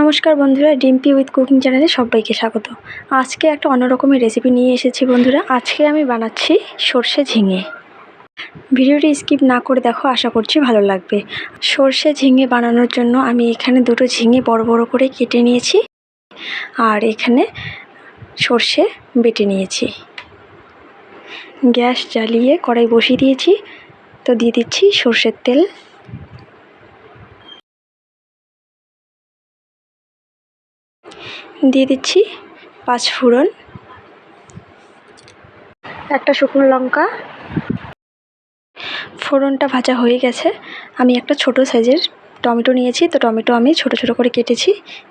নমস্কার বন্ধুরা, Dimpy with cooking চ্যানেলে সবাইকে স্বাগত। আজকে একটা অন্য রকমের রেসিপি নিয়ে এসেছি বন্ধুরা। আজকে আমি বানাচ্ছি সর্ষে ঝিঙে। ভিডিওটি স্কিপ না করে দেখো, আশা করছি ভালো লাগবে। সর্ষে ঝিঙে বানানোর জন্য আমি এখানে দুটো ঝিঙে বড় বড় করে কেটে নিয়েছি আর এখানে সর্ষে বেটে নিয়েছি। গ্যাস জ্বালিয়ে কড়াই বসিয়ে দিয়েছি। তো দিয়ে দিচ্ছি সর্ষের তেল। দিয়ে দিচ্ছি পাঁচ ফোড়ন, একটা শুকনো লঙ্কা। ফোড়নটা ভাজা হয়ে গেছে। আমি একটা ছোট সাইজের টমেটো নিয়েছি, তো টমেটো আমি ছোট ছোট করে কেটেছি,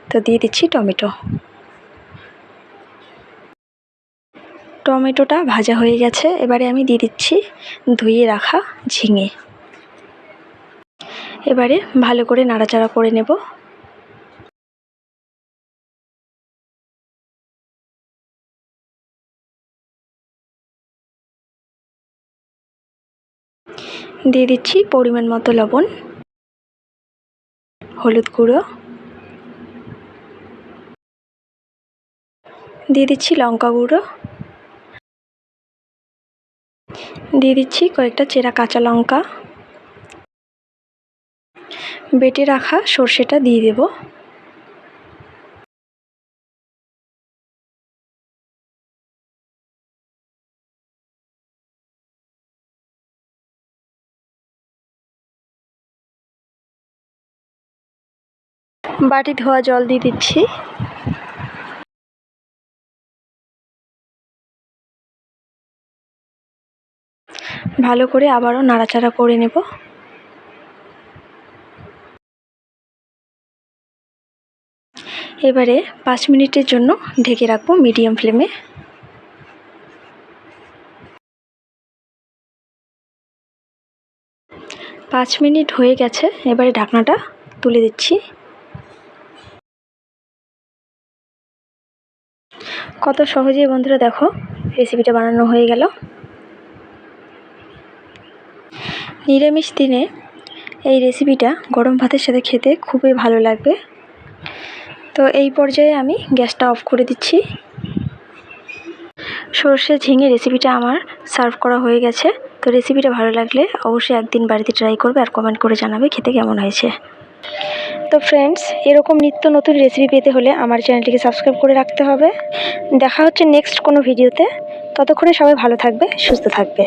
তো দিয়ে দিচ্ছি টমেটো। টমেটোটা ভাজা হয়ে গেছে, এবারে আমি দিয়ে দিচ্ছি ধুয়ে রাখা ঝিঙে। এবারে ভালো করে নাড়াচাড়া করে নেব। দিয়ে দিচ্ছি পরিমাণ মতো লবণ, হলুদ গুঁড়ো, দিয়ে দিচ্ছি লঙ্কা গুঁড়ো, দিয়ে দিচ্ছি কয়েকটা চেরা কাঁচা লঙ্কা। বেটে রাখা সর্ষেটা দিয়ে দেব। বাটি ধোয়া জল দিয়ে দিচ্ছি। ভালো করে আবারও নাড়াচাড়া করে নেব। এবারে পাঁচ মিনিটের জন্য ঢেকে রাখব মিডিয়াম ফ্লেমে। পাঁচ মিনিট হয়ে গেছে, এবারে ঢাকনাটা তুলে দিচ্ছি। কত সহজেই বন্ধুরা দেখো রেসিপিটা বানানো হয়ে গেল। নিরামিষ দিনে এই রেসিপিটা গরম ভাতের সাথে খেতে খুবই ভালো লাগবে। তো এই পর্যায়ে আমি গ্যাসটা অফ করে দিচ্ছি। সর্ষে ঝিঙে রেসিপিটা আমার সার্ভ করা হয়ে গেছে। তো রেসিপিটা ভালো লাগলে অবশ্যই একদিন বাড়িতে ট্রাই করবে আর কমেন্ট করে জানাবে খেতে কেমন হয়েছে। তো ফ্রেন্ডস এরকম নিত্য নতুন রেসিপি পেতে হলে আমার চ্যানেলটিকে সাবস্ক্রাইব করে রাখতে হবে। দেখা হচ্ছে নেক্সট কোনো ভিডিওতে ততক্ষণে সবাই ভালো থাকবে, সুস্থ থাকবে।